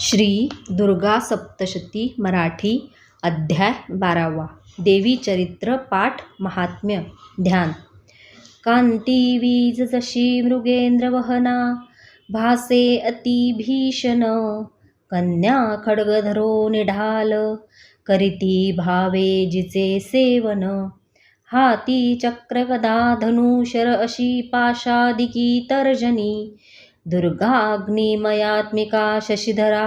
श्री दुर्गा सप्तशती मराठी अध्याय बारावा. देवी चरित्र पाठ महात्म्य ध्यान. कांती वीज जशी मृगेंद्र वहना भासे अति भीषण. कन्या खडगधरो निढाल करीती भावे जिचे सेवन. हाती चक्र गदा धनुशर अशी पाशादिकी तर्जनी दुर्गाग्निमयात्मिका शशिधरा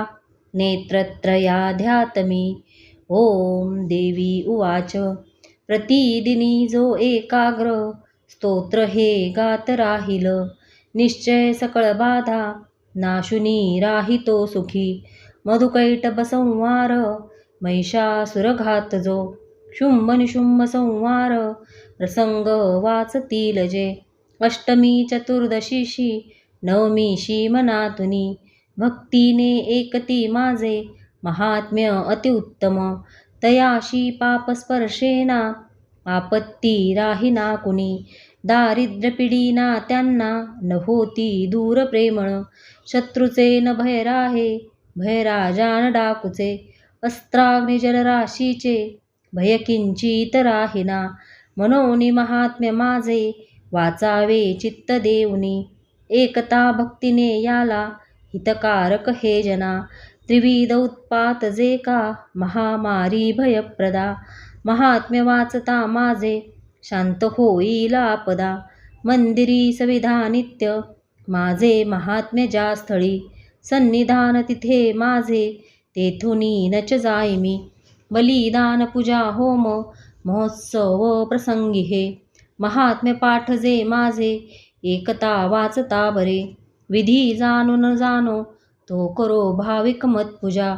नेत्रत्रयाध्यात्मी। ॐ देवी उवाच। प्रतिदिनी जो एकाग्र स्तोत्र हे गात राहिल। निश्चय सकळ बाधा नाशुनी राहितो सुखी। मधुकैट संवार महिषासुरघात जो। शुंभ निशुंभ संवार प्रसंग वाचतील जे। अष्टमी चतुर्दशीशी नवमीशी मनातुनी भक्तीने एकती माझे महात्म्य अतिउत्तम. तयाशी पापस्पर्शेना आपत्ती राहिना कुणी. दारिद्र्यपिडीना त्यांना न होती दूर प्रेमळ. शत्रूचे न भय राहे भयराजान डाकुचे. अस्त्राग्निजलराशीचे भयकिंचित भय किंचित राहिना. मनोनी महात्म्य माझे वाचावे चित्त देऊनी. एकता भक्तीने याला हितकारक हे जना. त्रिविध उत्पात जे का महामारी भयप्रदा. महात्म्य वाचता माझे शांत होईल आपदा. मंदिरी सविधा नित्य माझे महात्म्य ज्या स्थळी. सन्निधान तिथे माझे तेथुनी नच जाई मी बलिदान पूजा होम महोत्सव प्रसंगी हे. महात्म्य पाठ जे माझे एकता वाचता बरे. विधी जाणू न जाणो तो करो भाविक मत पूजा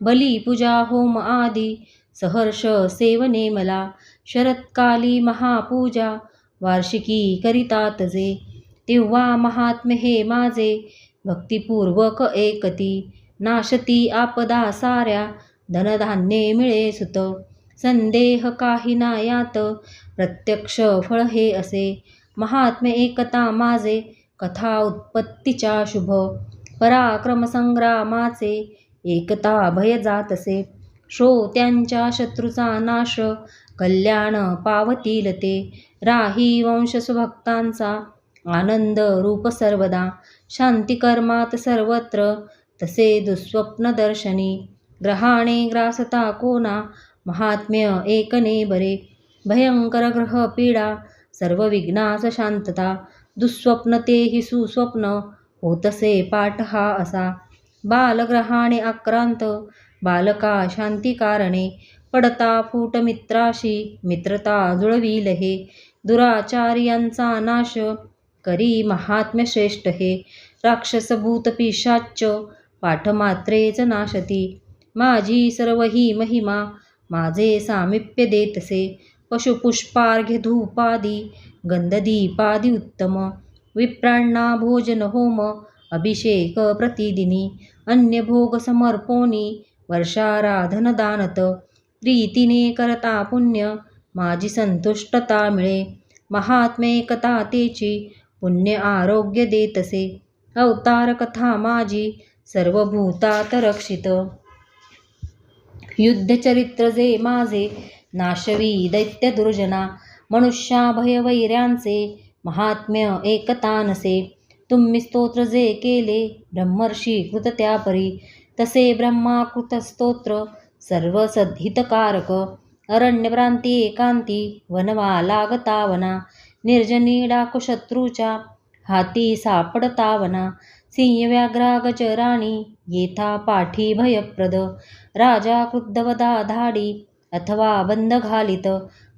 बली पूजा होम आदी सहर्ष सेवने मला. शरत्काली महापूजा वार्षिकी करितात जे. तेव्हा महात्म्य हे माझे भक्तिपूर्वक एकती. नाशती आपदा साऱ्या धनधान्ये मिळे सुत. संदेह काही ना यात प्रत्यक्ष फळ हे असे. महात्म्य एकता माझे कथा उत्पत्तीच्या शुभ. पराक्रम संग्रामाचे एकता भय जातसे. श्रोत्यांच्या शत्रूचा नाश कल्याण पावतील ते. राही वंशसुभक्तांचा आनंद रूप सर्वदा. शांतिकर्मात सर्वत्र तसे दुःस्वप्न दर्शनी. ग्रहाणे ग्रासता कोणा महात्म्य एकने बरे. भयंकर ग्रह पीडा सर्व विघ्नास शांतता दुःस्वप्न तेही सुस्वप्न होतसे पाठ हा असा. बालग्रहाणे आक्रांत बालका शांतिकारणे पडता फूट मित्राशी मित्रता जुळविल हे. दुराचार्यांचा नाश करी महात्म्य श्रेष्ठ हे. राक्षस भूत पिशाच पाठमात्रेच नाशती. माझी सर्व ही महिमा माझे सामिप्य देतसे. पशुपुष्पार्घ्य धूपादी गंधदीपादी उत्तम। विप्रांना भोजन होम अभिषेक प्रतिदिनी। अन्य भोग समर्पोनी वर्षाराधन दानत। प्रीतीने करता पुण्य माझी संतुष्टता मिळे। महात्मे कथा तेची पुण्य आरोग्य देतसे। अवतार कथा माझी सर्व भूतात रक्षित। युद्धचरित्र जे माझे नाशवी दैत्य दुर्जना मनुष्याभयवैऱ्यांचे महात्म्य एकता नसे तुम्ही स्तोत्र जे केले ब्रह्मर्षी कृत त्यापरी. तसे ब्रह्माकृत स्तोत्र सर्व सद्हितकारक अरण्यप्रांती एकांती वनवा लागतावना निर्जनी डाकू शत्रूच्या हाती सापडतावना सिंहव्याघ्रा गजराणी येथा पाठी भयप्रद. राजा क्रुद्धवदा धाडी अथवा बंद घालित.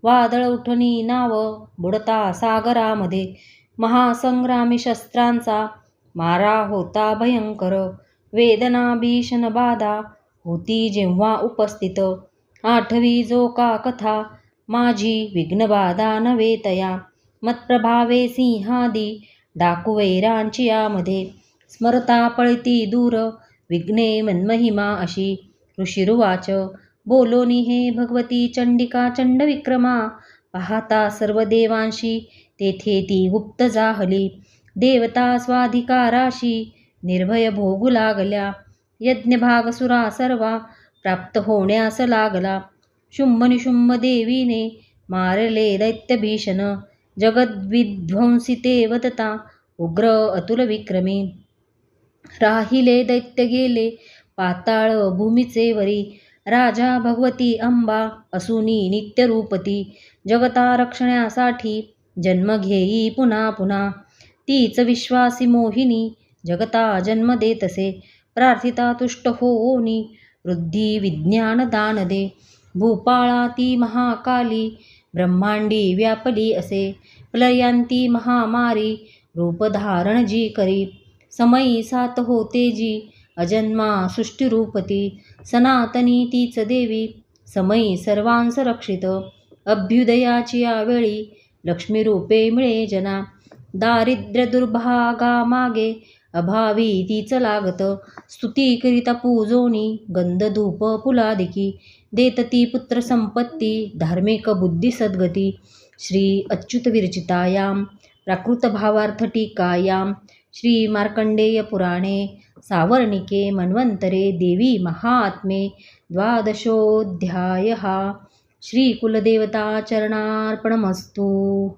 वादळ उठणी नाव बुडता सागरामध्ये. महासंग्रामी शस्त्रांचा मारा होता भयंकर. वेदना भीषण बाधा होती जेव्हा उपस्थित. आठवी जो का कथा माझी विघ्नबाधा नव्हे तया. मत्प्रभावे सिंहादी डाकुवैरांचियामध्ये स्मरता पळती दूर विघ्ने मन्महिमा अशी ऋषिरुवाच. बोलोनी हे भगवती चंडिका चंडविक्रमा. पाहता सर्व देवांशी तेथे ती गुप्त जाहली. देवता स्वाधिकाराशी निर्भय भोगू लागल्या. यज्ञभागसुरा सर्वा प्राप्त होण्यास लागला. शुंभ निशुंभ देवीने मारले दैत्यभीषण. जगद्विध्वंसिते वतता उग्र अतुल विक्रमी. राहिले दैत्य गेले पाताळ भूमीचे वरी. राजा भगवती अंबा असुनी नित्यरूपती. जगता रक्षण्यासाठी जन्म घेई पुन्हा पुन्हा. तीच विश्वासी मोहिनी जगता जन्म देतसे. प्रार्थिता तुष्ट होनी वृद्धी विज्ञान दान दे. भूपाळा ती महाकाली ब्रह्मांडी व्यापली असे. प्लयांती महामारी रूप धारण जी करी. समयी सात होते जी अजन्मा सृष्टीरूपती सनातनी तीच देवी समयी सर्वांस रक्षित अभ्युदयाची यावेळी लक्ष्मीरूपे मिळे जना दारिद्र्य दुर्भागा मागे अभावी तीच लागत स्तुती करिता पूजोनी गंध धूप देतती पुत्र संपत्ती धार्मिक बुद्धी सद्गती श्री अच्युत विरचितायां प्राकृत सावर्णिके मन्वन्तरे देवी महात्मे द्वादशोऽध्यायः। श्रीकुलदेवताचरणार्पणमस्तु।